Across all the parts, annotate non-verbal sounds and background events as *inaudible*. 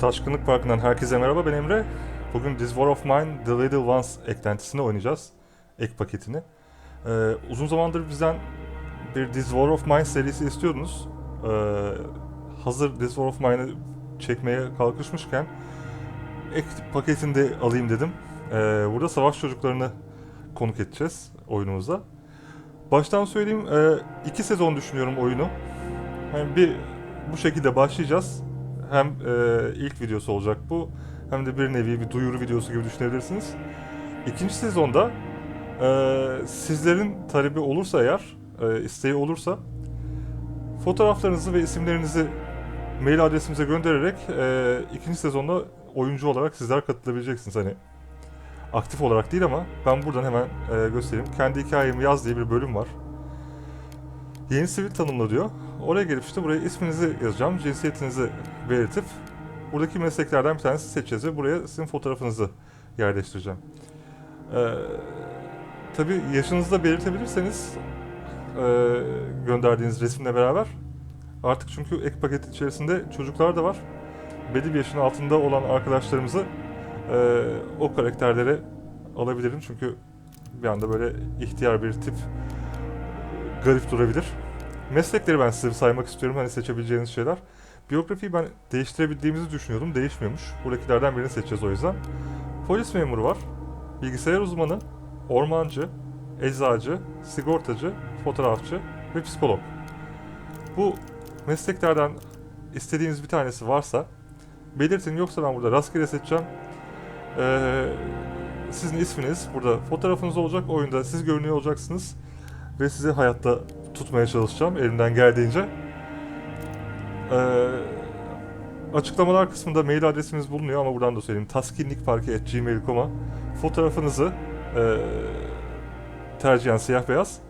Taşkınlık Parkı'ndan herkese merhaba ben Emre. Bugün This War of Mine The Little Ones eklentisini oynayacağız. Ek paketini. Ee, uzun zamandır bizden bir This War of Mine serisi istiyordunuz. Ee, hazır This War of Mine'ı çekmeye kalkışmışken ek paketini de alayım dedim. Ee, burada savaş çocuklarını konuk edeceğiz oyunumuza. Baştan söyleyeyim, e, iki sezon düşünüyorum oyunu. Hem bir bu şekilde başlayacağız. Hem e, ilk videosu olacak bu, hem de bir nevi bir duyuru videosu gibi düşünebilirsiniz. İkinci sezonda e, sizlerin talebi olursa eğer, e, isteği olursa fotoğraflarınızı ve isimlerinizi mail adresimize göndererek e, ikinci sezonda oyuncu olarak sizler katılabileceksiniz. Hani aktif olarak değil ama ben buradan hemen e, göstereyim. Kendi hikayemi yaz diye bir bölüm var. Yeni sivil tanımla diyor. Oraya gelip işte buraya isminizi yazacağım, cinsiyetinizi belirtip buradaki mesleklerden bir tanesi seçeceğiz ve buraya sizin fotoğrafınızı yerleştireceğim. Ee, tabii yaşınızı da belirtebilirseniz e, gönderdiğiniz resimle beraber artık çünkü ek paket içerisinde çocuklar da var. Belli bir yaşın altında olan arkadaşlarımızı e, o karakterlere alabilirim çünkü bir anda böyle ihtiyar bir tip garip durabilir. Meslekleri ben size saymak istiyorum hani seçebileceğiniz şeyler. Biyografiyi ben değiştirebildiğimizi düşünüyordum. Değişmiyormuş. Buradakilerden birini seçeceğiz o yüzden. Polis memuru var. Bilgisayar uzmanı, ormancı, eczacı, sigortacı, fotoğrafçı ve psikolog. Bu mesleklerden istediğiniz bir tanesi varsa belirtin yoksa ben burada rastgele seçeceğim. Ee, sizin isminiz burada fotoğrafınız olacak. Oyunda siz görünüyor olacaksınız. Ve sizi hayatta tutmaya çalışacağım elimden geldiğince. Ee, açıklamalar kısmında mail adresimiz bulunuyor ama buradan da söyleyeyim. taskinlikparki.gmail.com'a fotoğrafınızı e, tercihen siyah beyaz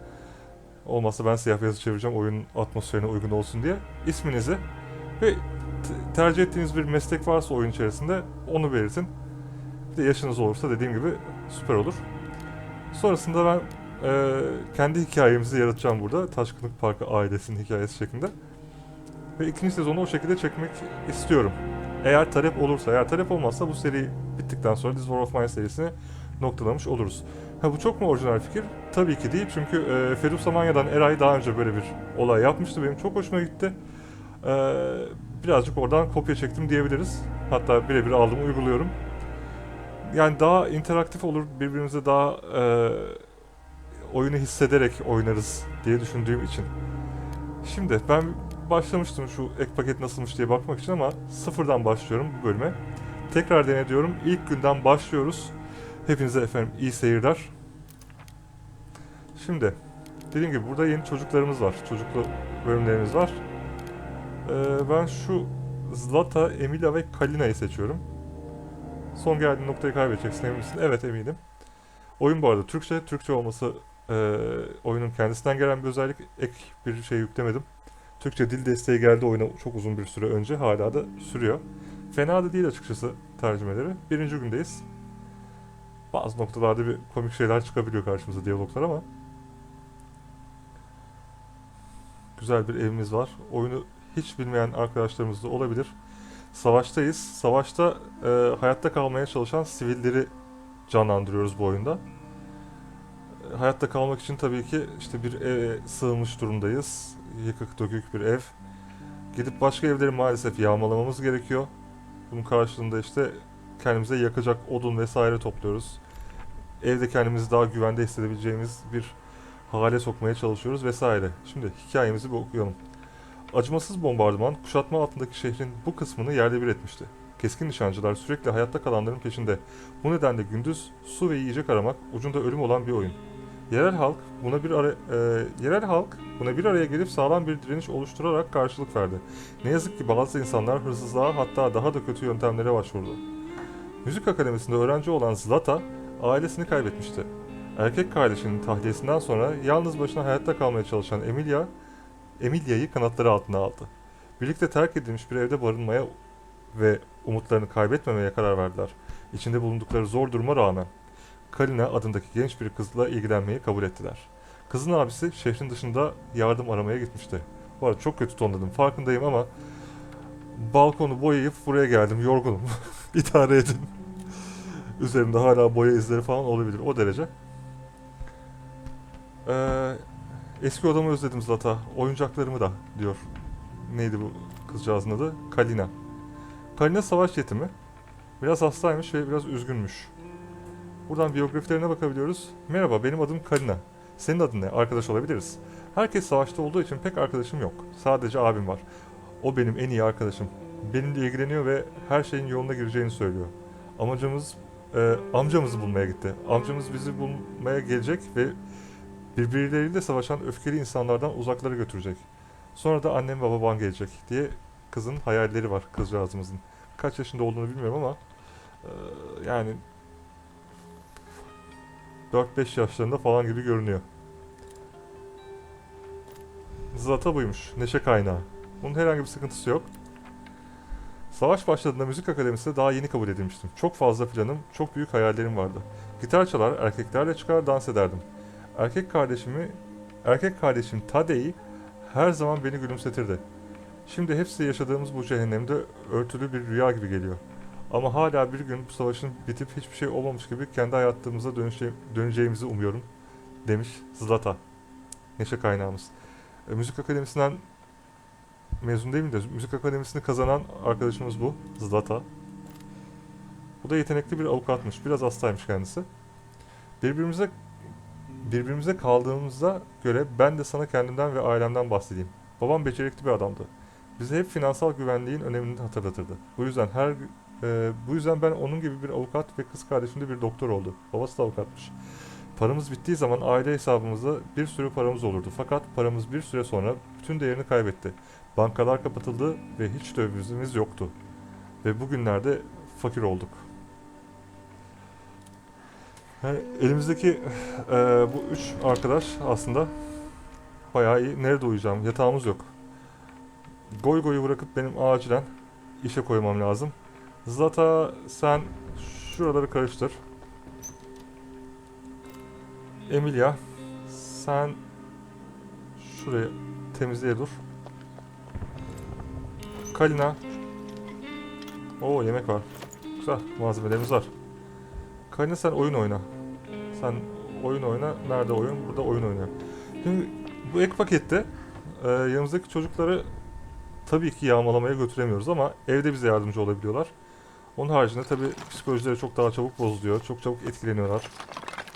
olmazsa ben siyah beyazı çevireceğim oyunun atmosferine uygun olsun diye. isminizi ve tercih ettiğiniz bir meslek varsa oyun içerisinde onu belirtin. Bir de yaşınız olursa dediğim gibi süper olur. Sonrasında ben e, kendi hikayemizi yaratacağım burada. Taşkınlık Parkı ailesinin hikayesi şeklinde. Ve ikinci sezonu o şekilde çekmek istiyorum. Eğer talep olursa, eğer talep olmazsa bu seri bittikten sonra This War of Mine serisini noktalamış oluruz. Ha bu çok mu orijinal fikir? Tabii ki değil çünkü e, Ferruh Samanya'dan Eray daha önce böyle bir olay yapmıştı. Benim çok hoşuma gitti. E, birazcık oradan kopya çektim diyebiliriz. Hatta birebir aldım, uyguluyorum. Yani daha interaktif olur, birbirimize daha e, oyunu hissederek oynarız diye düşündüğüm için. Şimdi ben başlamıştım şu ek paket nasılmış diye bakmak için ama sıfırdan başlıyorum bu bölüme. Tekrar denediyorum. İlk günden başlıyoruz. Hepinize efendim iyi seyirler. Şimdi dediğim gibi burada yeni çocuklarımız var. Çocuklu bölümlerimiz var. Ee, ben şu Zlata, Emilia ve Kalina'yı seçiyorum. Son geldiğin noktayı kaybedeceksin emin misin? Evet eminim. Oyun bu arada Türkçe. Türkçe olması e, oyunun kendisinden gelen bir özellik. Ek bir şey yüklemedim. Türkçe dil desteği geldi oyuna çok uzun bir süre önce. Hala da sürüyor. Fena da değil açıkçası tercümeleri. Birinci gündeyiz. Bazı noktalarda bir komik şeyler çıkabiliyor karşımıza diyaloglar ama güzel bir evimiz var. Oyunu hiç bilmeyen arkadaşlarımız da olabilir. Savaştayız. Savaşta e, hayatta kalmaya çalışan sivilleri canlandırıyoruz bu oyunda. Hayatta kalmak için tabii ki işte bir eve sığınmış durumdayız. Yıkık dökük bir ev. Gidip başka evleri maalesef yağmalamamız gerekiyor. Bunun karşılığında işte kendimize yakacak odun vesaire topluyoruz. Evde kendimizi daha güvende hissedebileceğimiz bir hale sokmaya çalışıyoruz vesaire. Şimdi hikayemizi bir okuyalım. Acımasız bombardıman kuşatma altındaki şehrin bu kısmını yerle bir etmişti. Keskin nişancılar sürekli hayatta kalanların peşinde. Bu nedenle gündüz su ve yiyecek aramak ucunda ölüm olan bir oyun. Yerel halk buna bir ara, e, yerel halk buna bir araya gelip sağlam bir direniş oluşturarak karşılık verdi. Ne yazık ki bazı insanlar hırsızlığa hatta daha da kötü yöntemlere başvurdu. Müzik akademisinde öğrenci olan Zlata ailesini kaybetmişti. Erkek kardeşinin tahliyesinden sonra yalnız başına hayatta kalmaya çalışan Emilia, Emilia'yı kanatları altına aldı. Birlikte terk edilmiş bir evde barınmaya ve umutlarını kaybetmemeye karar verdiler. İçinde bulundukları zor duruma rağmen. Kalina adındaki genç bir kızla ilgilenmeyi kabul ettiler. Kızın abisi şehrin dışında yardım aramaya gitmişti. Bu arada çok kötü tonladım farkındayım ama balkonu boyayıp buraya geldim. Yorgunum. *laughs* İdare edin. Üzerimde hala boya izleri falan olabilir. O derece. Ee, eski odamı özledim Zlata. Oyuncaklarımı da diyor. Neydi bu kızcağızın adı? Kalina. Kalina savaş yetimi. Biraz hastaymış ve biraz üzgünmüş. Buradan biyografilerine bakabiliyoruz. Merhaba benim adım Kalina. Senin adın ne? Arkadaş olabiliriz. Herkes savaşta olduğu için pek arkadaşım yok. Sadece abim var. O benim en iyi arkadaşım. Benimle ilgileniyor ve her şeyin yoluna gireceğini söylüyor. Amacımız e, amcamızı bulmaya gitti. Amcamız bizi bulmaya gelecek ve birbirleriyle savaşan öfkeli insanlardan uzaklara götürecek. Sonra da annem ve babam gelecek diye kızın hayalleri var kızcağızımızın. Kaç yaşında olduğunu bilmiyorum ama e, yani 4-5 yaşlarında falan gibi görünüyor. Zlata buymuş. Neşe kaynağı. Bunun herhangi bir sıkıntısı yok. Savaş başladığında müzik akademisinde daha yeni kabul edilmiştim. Çok fazla planım, çok büyük hayallerim vardı. Gitar çalar, erkeklerle çıkar, dans ederdim. Erkek kardeşimi, erkek kardeşim Tadei her zaman beni gülümsetirdi. Şimdi hepsi yaşadığımız bu cehennemde örtülü bir rüya gibi geliyor. Ama hala bir gün bu savaşın bitip hiçbir şey olmamış gibi kendi hayatımıza dönüşe, döneceğimizi umuyorum demiş Zlata. Neşe kaynağımız. E, müzik akademisinden mezun değil mi de müzik akademisini kazanan arkadaşımız bu. Zlata. Bu da yetenekli bir avukatmış. Biraz hastaymış kendisi. Birbirimize birbirimize kaldığımıza göre ben de sana kendimden ve ailemden bahsedeyim. Babam becerikli bir adamdı. Bize hep finansal güvenliğin önemini hatırlatırdı. Bu yüzden her e, bu yüzden ben onun gibi bir avukat ve kız kardeşim de bir doktor oldu. Babası da avukatmış. Paramız bittiği zaman aile hesabımızda bir sürü paramız olurdu. Fakat paramız bir süre sonra bütün değerini kaybetti. Bankalar kapatıldı ve hiç dövizimiz yoktu. Ve bugünlerde fakir olduk. Yani elimizdeki e, bu üç arkadaş aslında bayağı iyi. Nerede uyuyacağım? Yatağımız yok. Goy goyu bırakıp benim acilen işe koymam lazım. Zlata sen şuraları karıştır. Emilia sen şurayı temizleye dur. Kalina. Oo yemek var. Güzel malzemelerimiz var. Kalina sen oyun oyna. Sen oyun oyna. Nerede oyun? Burada oyun oynuyor. Şimdi bu ek pakette e, yanımızdaki çocukları tabii ki yağmalamaya götüremiyoruz ama evde bize yardımcı olabiliyorlar. Onun haricinde tabii psikolojileri çok daha çabuk bozuluyor. Çok çabuk etkileniyorlar.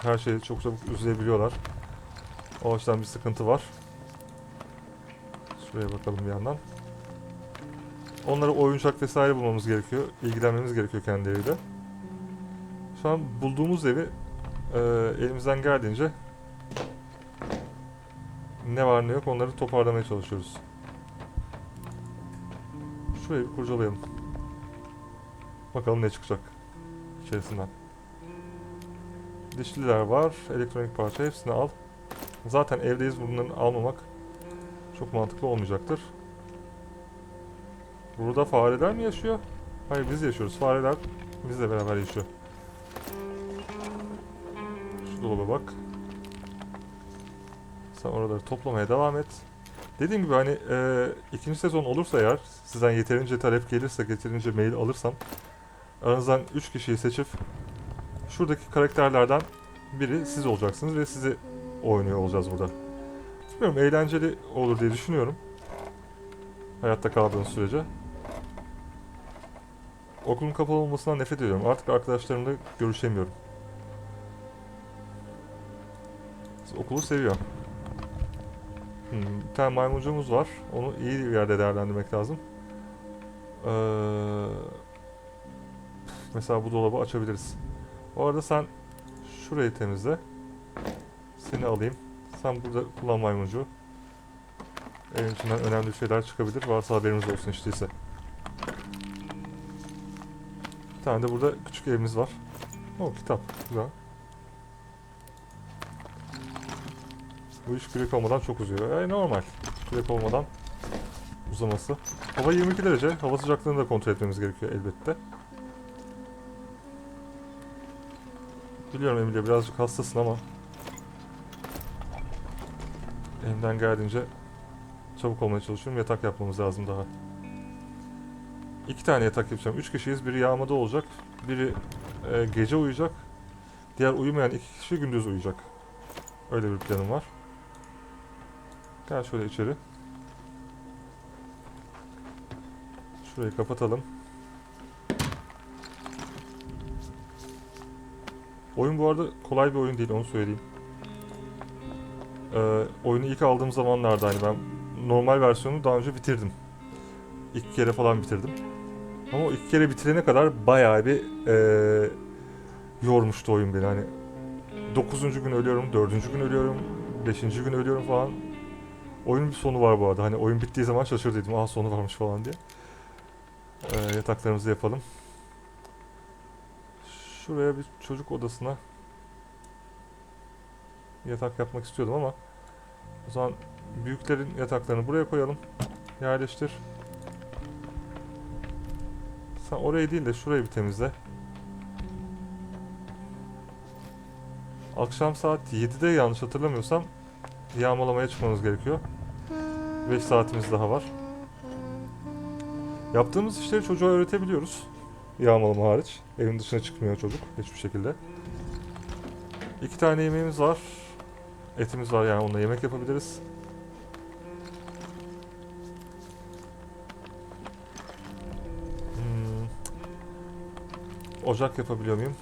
Her şeyi çok çabuk üzülebiliyorlar. O açıdan bir sıkıntı var. Şuraya bakalım bir yandan. Onlara oyuncak vesaire bulmamız gerekiyor. İlgilenmemiz gerekiyor kendileriyle. Şu an bulduğumuz evi e, elimizden geldiğince ne var ne yok onları toparlamaya çalışıyoruz. Şurayı bir kurcalayalım. Bakalım ne çıkacak içerisinden. Dişliler var, elektronik parça hepsini al. Zaten evdeyiz bunları almamak çok mantıklı olmayacaktır. Burada fareler mi yaşıyor? Hayır biz yaşıyoruz. Fareler bizle beraber yaşıyor. Şu dolaba bak. Sen oraları toplamaya devam et. Dediğim gibi hani e, ikinci sezon olursa eğer sizden yeterince talep gelirse yeterince mail alırsam aranızdan 3 kişiyi seçip şuradaki karakterlerden biri siz olacaksınız ve sizi oynuyor olacağız burada. Bilmiyorum eğlenceli olur diye düşünüyorum. Hayatta kaldığınız sürece. Okulun kapalı olmasından nefret ediyorum. Artık arkadaşlarımla görüşemiyorum. Okulu seviyor. Hmm, bir tane maymuncuğumuz var. Onu iyi bir yerde değerlendirmek lazım. Ee, mesela bu dolabı açabiliriz. O arada sen şurayı temizle. Seni alayım. Sen burada kullan maymuncuğu. Evin içinden önemli şeyler çıkabilir. Varsa haberimiz olsun işte ise. Bir tane de burada küçük evimiz var. O kitap. Güzel. Bu iş kürek olmadan çok uzuyor. Yani normal. Kürek olmadan uzaması. Hava 22 derece. Hava sıcaklığını da kontrol etmemiz gerekiyor elbette. Biliyorum Emilia birazcık hastasın ama elimden geldiğince çabuk olmaya çalışıyorum. Yatak yapmamız lazım daha. iki tane yatak yapacağım. Üç kişiyiz. Biri yağmada olacak. Biri e, gece uyuyacak. Diğer uyumayan iki kişi gündüz uyuyacak. Öyle bir planım var. Gel şöyle içeri. Şurayı kapatalım. Oyun bu arada kolay bir oyun değil onu söyleyeyim. Ee, oyunu ilk aldığım zamanlarda hani ben normal versiyonu daha önce bitirdim. İki kere falan bitirdim. Ama o iki kere bitirene kadar bayağı bir eee yormuştu oyun beni hani. Dokuzuncu gün ölüyorum, dördüncü gün ölüyorum, beşinci gün ölüyorum falan. Oyunun bir sonu var bu arada. Hani oyun bittiği zaman şaşırdıydım. Aa sonu varmış falan diye. Ee, yataklarımızı yapalım. Şuraya bir çocuk odasına yatak yapmak istiyordum ama o zaman büyüklerin yataklarını buraya koyalım. Yerleştir. Sen orayı değil de şurayı bir temizle. Akşam saat 7'de yanlış hatırlamıyorsam yağmalamaya çıkmamız gerekiyor. 5 saatimiz daha var. Yaptığımız işleri çocuğa öğretebiliyoruz. Yağmalama hariç. Evin dışına çıkmıyor çocuk hiçbir şekilde. İki tane yemeğimiz var. Etimiz var yani onunla yemek yapabiliriz. Hmm. Ocak yapabiliyor muyum?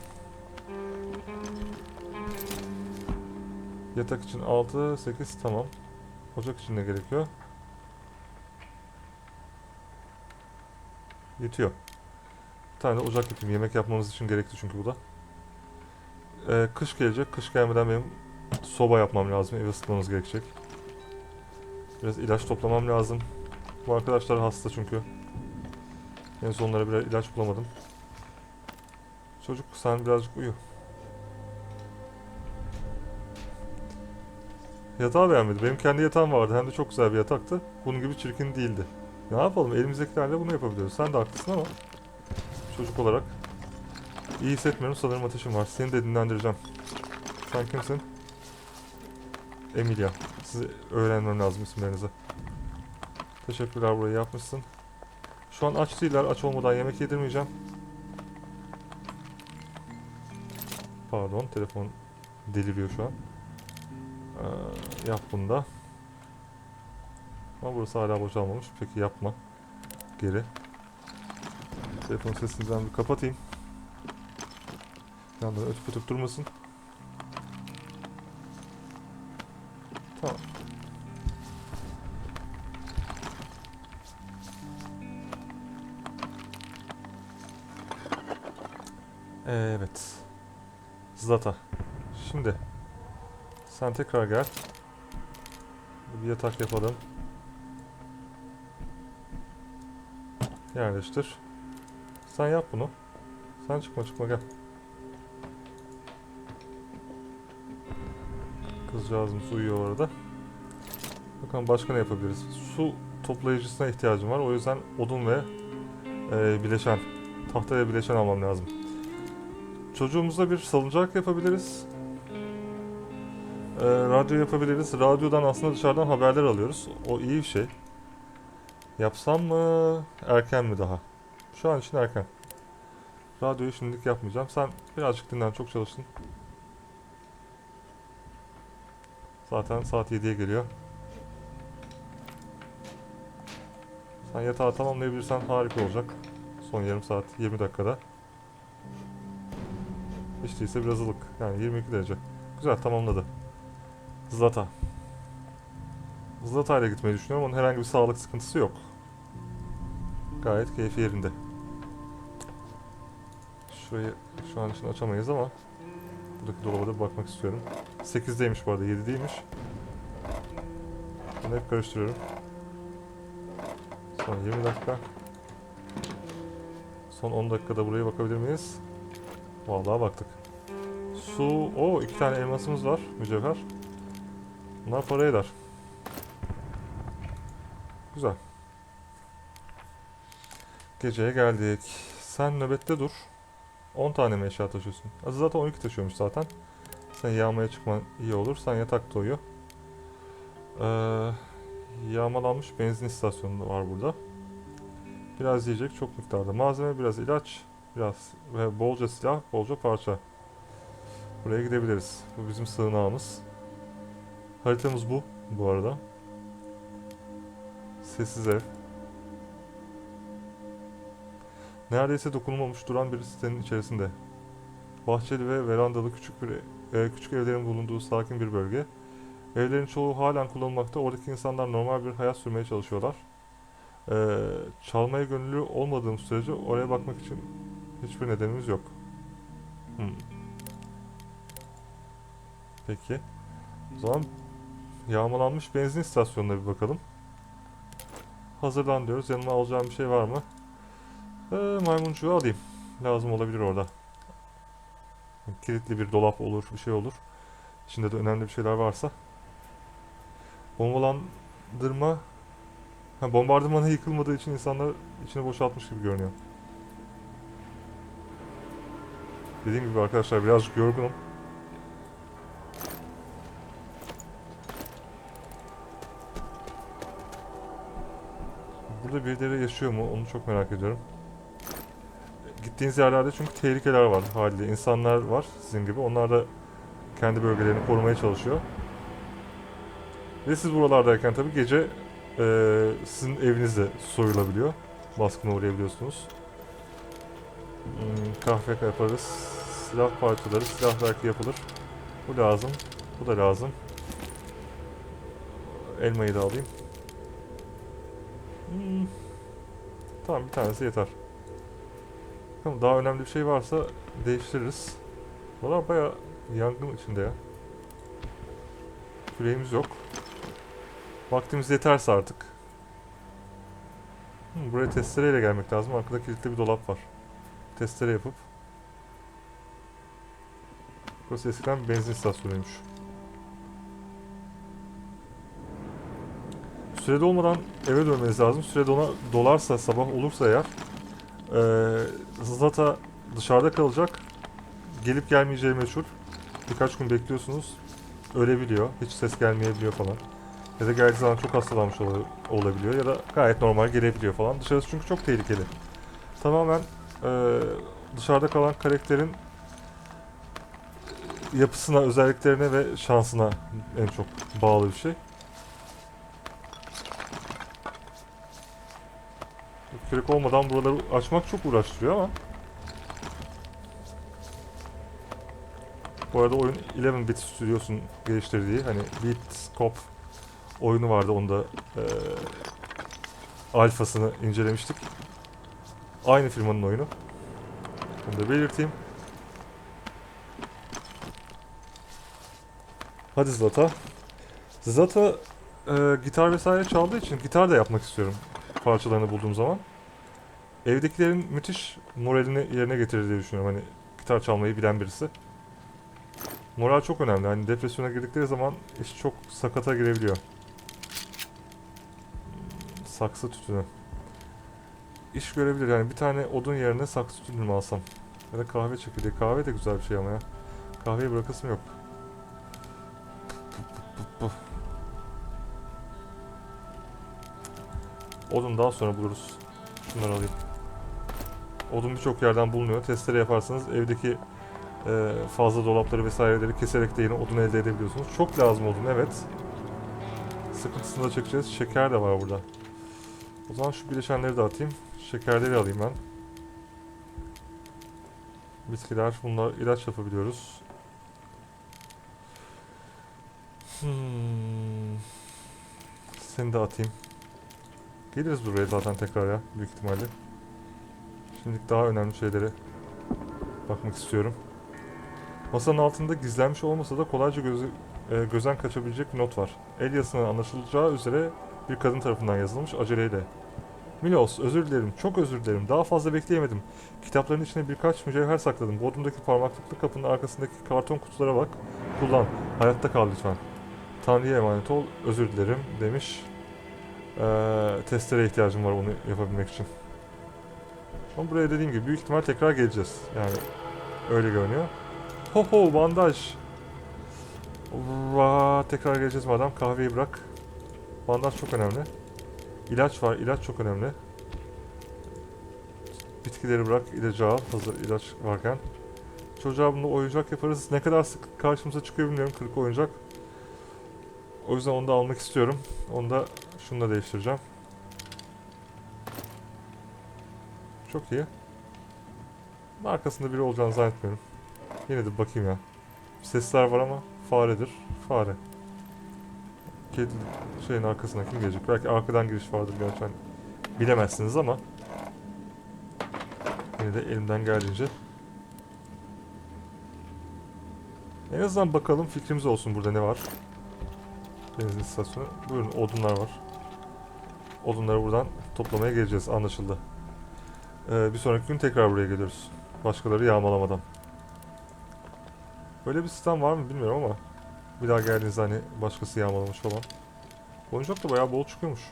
Yatak için 6, 8 tamam. Ocak için ne gerekiyor? Yetiyor. Tane ocak yapayım. Yemek yapmamız için gerekli çünkü bu da. Ee, kış gelecek. Kış gelmeden benim soba yapmam lazım. Evi ısıtmamız gerekecek. Biraz ilaç toplamam lazım. Bu arkadaşlar hasta çünkü. En sonlara birer ilaç bulamadım. Çocuk sen birazcık uyu. Yatağı beğenmedi. Benim kendi yatağım vardı. Hem de çok güzel bir yataktı. Bunun gibi çirkin değildi. Ne yapalım? Elimizdekilerle bunu yapabiliyoruz. Sen de haklısın ama çocuk olarak iyi hissetmiyorum. Sanırım ateşim var. Seni de dinlendireceğim. Sen kimsin? Emilia. Sizi öğrenmem lazım isimlerinizi. Teşekkürler burayı yapmışsın. Şu an aç değiller. Aç olmadan yemek yedirmeyeceğim. Pardon. Telefon deliriyor şu an. Ee, yap bunu da. Ama burası hala boşalmamış. Peki yapma. Geri. Telefon sesinden bir kapatayım. Yandan ötüp ötüp durmasın. Tamam. Evet. Zlata. Şimdi sen tekrar gel. Bir yatak yapalım. Yerleştir. Sen yap bunu. Sen çıkma çıkma gel. Kızcağızımız uyuyor orada. Bakalım başka ne yapabiliriz? Su toplayıcısına ihtiyacım var. O yüzden odun ve e, bileşen, tahta bileşen almam lazım. Çocuğumuza bir salıncak yapabiliriz. E, radyo yapabiliriz. Radyodan aslında dışarıdan haberler alıyoruz. O iyi bir şey. Yapsam mı? Erken mi daha? Şu an için erken. Radyoyu şimdilik yapmayacağım. Sen birazcık dinlen. Çok çalıştın. Zaten saat 7'ye geliyor. Sen yatağı tamamlayabilirsen harika olacak. Son yarım saat, 20 dakikada. Hiç değilse biraz ılık. Yani 22 derece. Güzel tamamladı. Zlata. Zlata ile gitmeyi düşünüyorum. Onun herhangi bir sağlık sıkıntısı yok. Gayet keyfi yerinde. Şurayı şu an için açamayız ama buradaki dolaba da bakmak istiyorum. 8'deymiş bu arada 7 değilmiş. Bunu hep karıştırıyorum. Son 20 dakika. Son 10 dakikada buraya bakabilir miyiz? Vallahi baktık. Su, o iki tane elmasımız var, mücevher. Bunlar para eder. Güzel. Geceye geldik. Sen nöbette dur. 10 tane mi eşya taşıyorsun? Az zaten 12 taşıyormuş zaten. Sen yağmaya çıkman iyi olur. Sen yatakta uyu. Ee, yağmalanmış benzin istasyonu var burada. Biraz yiyecek, çok miktarda malzeme, biraz ilaç, biraz ve bolca silah, bolca parça. Buraya gidebiliriz. Bu bizim sığınağımız. Haritamız bu bu arada. Sessiz ev. Neredeyse dokunulmamış duran bir sitenin içerisinde. Bahçeli ve verandalı küçük bir e, küçük evlerin bulunduğu sakin bir bölge. Evlerin çoğu halen kullanılmakta. Oradaki insanlar normal bir hayat sürmeye çalışıyorlar. Ee, çalmaya gönüllü olmadığım sürece oraya bakmak için hiçbir nedenimiz yok. Hmm. Peki. O zaman yağmalanmış benzin istasyonuna bir bakalım. Hazırlan diyoruz. Yanıma alacağım bir şey var mı? Ee, maymuncuğu alayım. Lazım olabilir orada. Kilitli bir dolap olur, bir şey olur. İçinde de önemli bir şeyler varsa. Bombalandırma... Ha, bombardımanı yıkılmadığı için insanlar içine boşaltmış gibi görünüyor. Dediğim gibi arkadaşlar birazcık yorgunum. Burada birileri yaşıyor mu onu çok merak ediyorum. Gittiğiniz yerlerde çünkü tehlikeler var haliyle. İnsanlar var sizin gibi. Onlar da kendi bölgelerini korumaya çalışıyor. Ve siz buralardayken tabii gece eee, sizin eviniz de soyulabiliyor. Baskına uğrayabiliyorsunuz. Hmm, kahve yaparız. Silah parçaları, silah belki yapılır. Bu lazım. Bu da lazım. Elmayı da alayım. Hmm. Tamam bir tanesi yeter. Tamam daha önemli bir şey varsa değiştiririz. Valla baya yangın içinde ya. Küreğimiz yok. Vaktimiz yeterse artık. Buraya testereyle gelmek lazım. Arkada kilitli bir dolap var. Testere yapıp. Burası eskiden benzin istasyonuymuş. Sürede olmadan eve dönmeniz lazım. Sürede ona dolarsa sabah olursa eğer eee Zlata dışarıda kalacak. Gelip gelmeyeceği meçhul. Birkaç gün bekliyorsunuz. Ölebiliyor. Hiç ses gelmeyebiliyor falan. Ya da geldiği zaman çok hastalanmış ol- olabiliyor. Ya da gayet normal gelebiliyor falan. Dışarısı çünkü çok tehlikeli. Tamamen eee, dışarıda kalan karakterin yapısına, özelliklerine ve şansına en çok bağlı bir şey. Kürek olmadan buraları açmak çok uğraştırıyor ama Bu arada oyun 11 bit Studios'un geliştirdiği hani Beatscope oyunu vardı onda eee alfasını incelemiştik. Aynı firmanın oyunu. Bunu da belirteyim. Hadi Zlata. Zlata eee, gitar vesaire çaldığı için gitar da yapmak istiyorum parçalarını bulduğum zaman. Evdekilerin müthiş moralini yerine getirir diye düşünüyorum. Hani gitar çalmayı bilen birisi. Moral çok önemli. Hani depresyona girdikleri zaman iş çok sakata girebiliyor. Saksı tütünü. İş görebilir yani bir tane odun yerine saksı tütünü mü alsam? Ya da kahve çekirdeği. Kahve de güzel bir şey ama ya. Kahveyi bırakasım yok. Odun daha sonra buluruz. Şunları alayım. Odun birçok yerden bulunuyor. Testere yaparsanız evdeki e, fazla dolapları vesaireleri keserek de yine odun elde edebiliyorsunuz. Çok lazım odun evet. Sıkıntısını da çekeceğiz. Şeker de var burada. O zaman şu bileşenleri de atayım. Şekerleri alayım ben. Bitkiler, bunlar ilaç yapabiliyoruz. Hmm. Seni de atayım. Geliriz buraya zaten tekrar ya büyük ihtimalle. Şimdilik daha önemli şeylere bakmak istiyorum. Masanın altında gizlenmiş olmasa da kolayca gözü, e, gözden kaçabilecek bir not var. El yazısından anlaşılacağı üzere bir kadın tarafından yazılmış aceleyle. Milos, özür dilerim, çok özür dilerim. Daha fazla bekleyemedim. Kitapların içine birkaç mücevher sakladım. Bodrumdaki parmaklıklı kapının arkasındaki karton kutulara bak. Kullan. Hayatta kal lütfen. Tanrı'ya emanet ol. Özür dilerim demiş. Ee, testere ihtiyacım var onu yapabilmek için. Ama buraya dediğim gibi büyük ihtimal tekrar geleceğiz. Yani öyle görünüyor. Ho ho bandaj. Vaa, tekrar geleceğiz madem kahveyi bırak. Bandaj çok önemli. İlaç var, ilaç çok önemli. bitkileri bırak, ilacı al. Hazır ilaç varken. Çocuğa bunu oyuncak yaparız. Ne kadar sık karşımıza çıkıyor bilmiyorum 40 oyuncak. O yüzden onu da almak istiyorum. Onu da şununla değiştireceğim. Çok iyi. Arkasında biri olacağını zannetmiyorum. Yine de bakayım ya. Sesler var ama faredir. Fare. Kedi şeyin arkasına kim gelecek? Belki arkadan giriş vardır gerçi hani bilemezsiniz ama yine de elimden geldiğince en azından bakalım fikrimiz olsun burada ne var. Benzin istasyonu. Buyurun odunlar var. Odunları buradan toplamaya geleceğiz anlaşıldı. Ee, bir sonraki gün tekrar buraya geliyoruz. Başkaları yağmalamadan. Böyle bir sistem var mı bilmiyorum ama bir daha geldiğinizde hani başkası yağmalamış falan. Oyuncak da bayağı bol çıkıyormuş.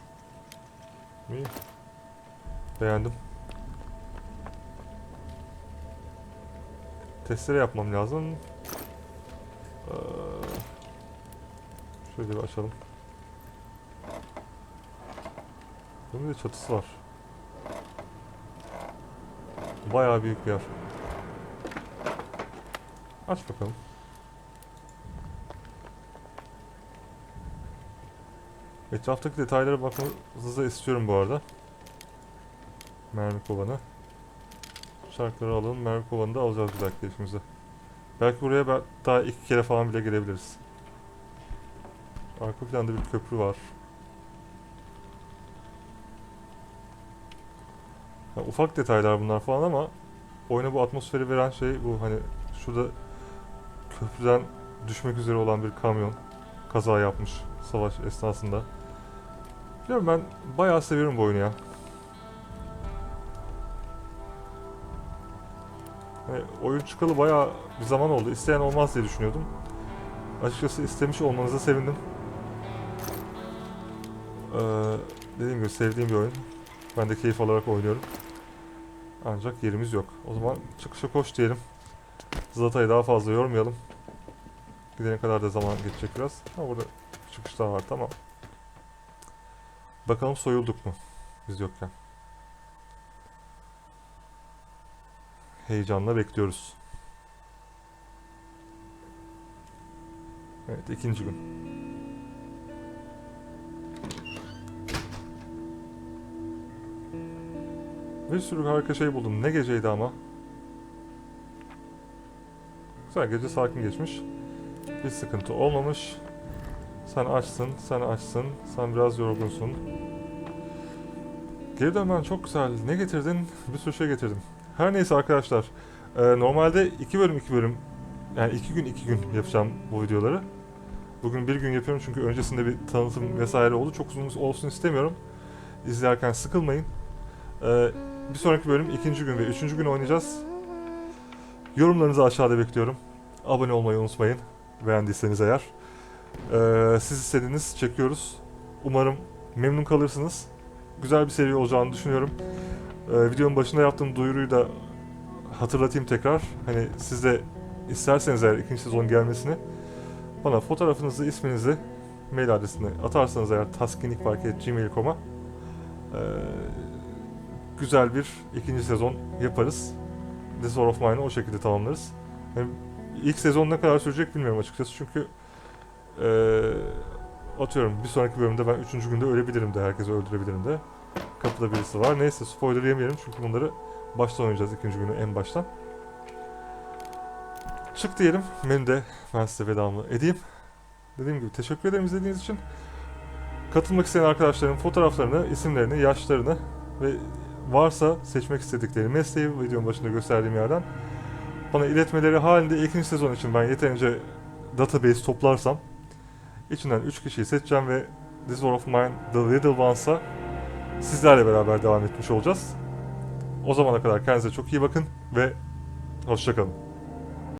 İyi. Beğendim. Testere yapmam lazım. Ee, şöyle bir açalım. Bunun bir çatısı var. Bayağı büyük bir yer. Aç bakalım. Etraftaki detaylara bakmanızı istiyorum bu arada. Mermi kovanı. Şarkıları alalım. Mermi kovanı da alacağız bir dakika işimize. Belki buraya daha iki kere falan bile gelebiliriz. Arka planda bir köprü var. Ya ufak detaylar bunlar falan ama oyuna bu atmosferi veren şey bu hani şurada köprüden düşmek üzere olan bir kamyon kaza yapmış savaş esnasında. Biliyorum ben bayağı seviyorum bu oyunu ya. Hani oyun çıkalı bayağı bir zaman oldu. İsteyen olmaz diye düşünüyordum. Açıkçası istemiş olmanıza sevindim. Ee, dediğim gibi sevdiğim bir oyun. Ben de keyif alarak oynuyorum. Ancak yerimiz yok. O zaman çıkışa koş diyelim. Zlata'yı daha fazla yormayalım. Gidene kadar da zaman geçecek biraz. Ha burada çıkış daha var tamam. Bakalım soyulduk mu biz yokken. Heyecanla bekliyoruz. Evet ikinci gün. Bir sürü harika şey buldum. Ne geceydi ama. Güzel gece sakin geçmiş. Bir sıkıntı olmamış. Sen açsın, sen açsın. Sen biraz yorgunsun. Geri dönmen çok güzel. Ne getirdin? Bir sürü şey getirdim. Her neyse arkadaşlar. e, normalde iki bölüm iki bölüm yani iki gün iki gün yapacağım bu videoları. Bugün bir gün yapıyorum çünkü öncesinde bir tanıtım vesaire oldu. Çok uzun olsun istemiyorum. İzlerken sıkılmayın. E, bir sonraki bölüm ikinci gün ve üçüncü gün oynayacağız. Yorumlarınızı aşağıda bekliyorum. Abone olmayı unutmayın. Beğendiyseniz eğer. Ee, siz istediğiniz çekiyoruz. Umarım memnun kalırsınız. Güzel bir seri olacağını düşünüyorum. Ee, videonun başında yaptığım duyuruyu da hatırlatayım tekrar. Hani siz de isterseniz eğer ikinci sezon gelmesini bana fotoğrafınızı, isminizi, mail adresini atarsanız eğer taskinikpark.gmail.com'a ee, güzel bir ikinci sezon yaparız. This War of Mine'ı o şekilde tamamlarız. Yani ilk sezon ne kadar sürecek bilmiyorum açıkçası çünkü eee, atıyorum bir sonraki bölümde ben üçüncü günde ölebilirim de herkesi öldürebilirim de. Kapıda birisi var. Neyse spoiler yemeyelim çünkü bunları baştan oynayacağız ikinci günü en baştan. Çık diyelim. Benim de ben size vedamı edeyim. Dediğim gibi teşekkür ederim izlediğiniz için. Katılmak isteyen arkadaşların fotoğraflarını, isimlerini, yaşlarını ve varsa seçmek istedikleri mesleği videonun başında gösterdiğim yerden bana iletmeleri halinde ikinci sezon için ben yeterince database toplarsam içinden 3 kişiyi seçeceğim ve This War of Mine The Little Ones'a sizlerle beraber devam etmiş olacağız. O zamana kadar kendinize çok iyi bakın ve hoşçakalın.